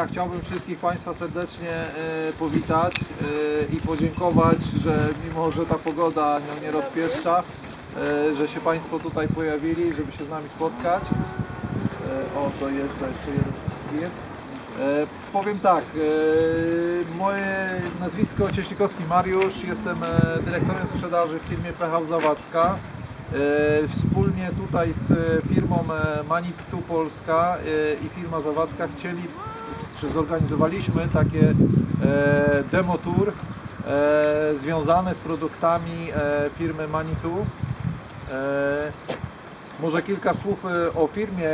ja chciałbym wszystkich Państwa serdecznie e, powitać e, i podziękować, że mimo, że ta pogoda no, nie rozpieszcza, e, że się Państwo tutaj pojawili, żeby się z nami spotkać. O, to jest jeszcze jeden klient. Powiem tak, moje nazwisko Cieślikowski Mariusz, jestem dyrektorem sprzedaży w firmie PH Zawadzka. Wspólnie tutaj z firmą Manitou Polska i firma Zawadzka chcieli, czy zorganizowaliśmy takie e, demo tour e, związane z produktami e, firmy Manitou. E, może kilka słów e, o firmie,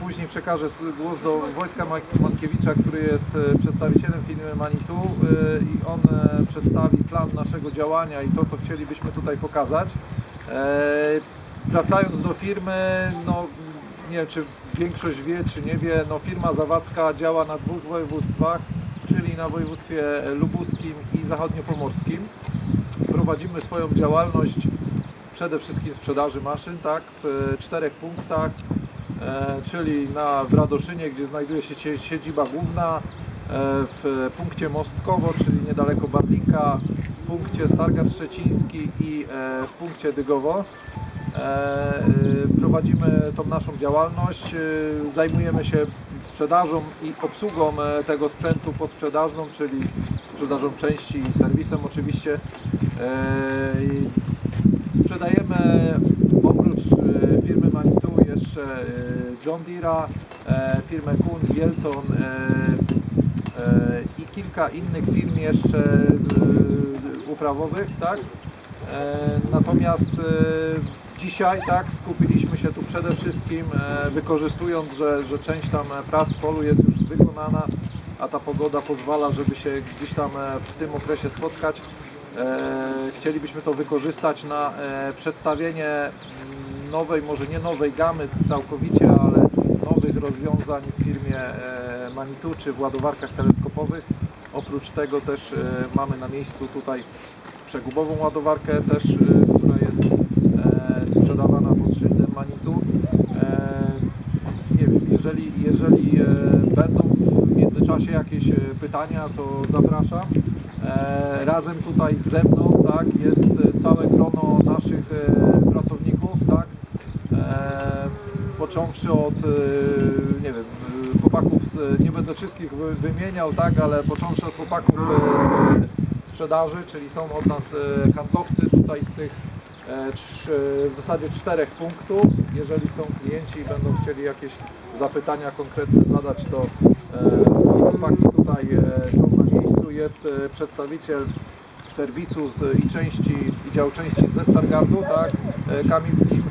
później przekażę głos do Wojtka Mankiewicza, który jest e, przedstawicielem firmy Manitou e, i on przedstawi plan naszego działania i to, co chcielibyśmy tutaj pokazać. Wracając do firmy, no nie wiem, czy większość wie, czy nie wie, no firma Zawadzka działa na dwóch województwach, czyli na województwie lubuskim i zachodniopomorskim. Prowadzimy swoją działalność przede wszystkim sprzedaży maszyn, tak, w czterech punktach, e, czyli na, w Radoszynie, gdzie znajduje się siedziba główna, e, w punkcie Mostkowo, czyli niedaleko Barlinka, w punkcie Stargard Szczeciński i e, w punkcie Dygowo. E, y, Prowadzimy tą naszą działalność, y, zajmujemy się sprzedażą i obsługą e, tego sprzętu posprzedażną, czyli sprzedażą części i serwisem oczywiście. E, Sprzedajemy oprócz e, firmy Manitou jeszcze John Deere'a, e, firmę Kuhn, Wielton e, i kilka innych firm jeszcze uprawowych, tak? Natomiast dzisiaj tak skupiliśmy się tu przede wszystkim e, wykorzystując, że, że część tam e, prac w polu jest już wykonana, a ta pogoda pozwala, żeby się gdzieś tam e, w tym okresie spotkać. Chcielibyśmy to wykorzystać na przedstawienie mm, nowej, może nie nowej gamy całkowicie, ale nowych rozwiązań w firmie Manitou czy w ładowarkach teleskopowych. Oprócz tego też mamy na miejscu tutaj przegubową ładowarkę też, która jest sprzedawana pod szyldem Manitou. E, Nie wiem, jeżeli, jeżeli e, będą w międzyczasie jakieś e, pytania, to zapraszam. Razem tutaj ze mną tak, jest całe grono naszych pracowników, tak, począwszy od, nie wiem, chłopaków, z, nie będę wszystkich wy- wymieniał, tak, ale począwszy od chłopaków z sprzedaży, czyli są od nas handlowcy tutaj z tych w zasadzie czterech punktów. Jeżeli są klienci i będą chcieli jakieś zapytania konkretne zadać, to e, chłopaki tutaj e, są na miejscu. Jest e, przedstawiciel serwisu z, i części, i dział części ze Stargardu, tak, e, Kamil Kim, e,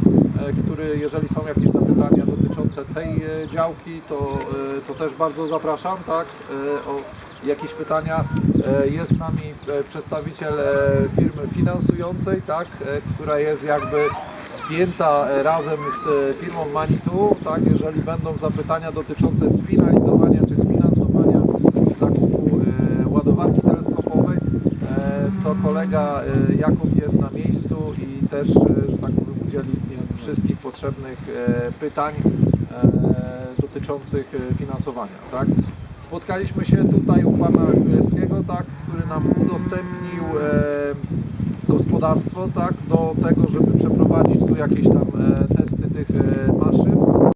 który jeżeli są jakieś zapytania dotyczące tej e, działki, to, e, to też bardzo zapraszam, tak, e, o jakieś pytania. E, Jest z nami e, przedstawiciel e, firmy finansującej, tak, e, która jest jakby spięta e, razem z e, firmą Manitou, tak, jeżeli będą zapytania dotyczące sfinalizowania czy sfinansowania zakupu e, ładowarki teleskopowej, e, to kolega e, Jakub jest na miejscu i też, e, że tak powiem, udzieli e, potrzebnych e, pytań e, dotyczących e, finansowania, tak. Spotkaliśmy się tutaj u pana Królewskiego, tak, który nam udostępnił gospodarstwo tak, do tego, żeby przeprowadzić tu jakieś tam testy tych maszyn.